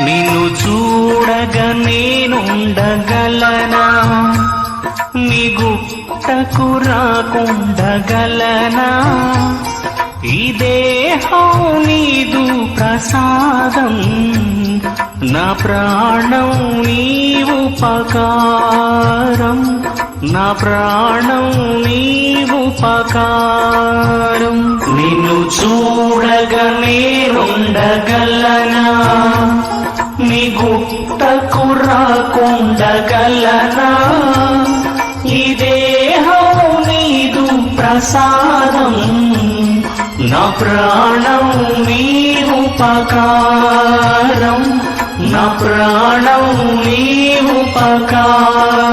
నిన్ను చూడగ నేనుండగలనా? నీ గుప్తకు రాకుండగలనా? ఈ దేహం నీదు ప్రసాదం నా ప్రాణం నీ ఉపకారం నా ప్రాణం నీ ఉపకారం నిన్ను చూడగ నేనుండగలనా? నీ గుట్టకు రాకుండగలనా ఈ దేహం నీదు ప్రసాదం నా ప్రాణం నీవు పకారం నా ప్రాణం నీవు పకారం.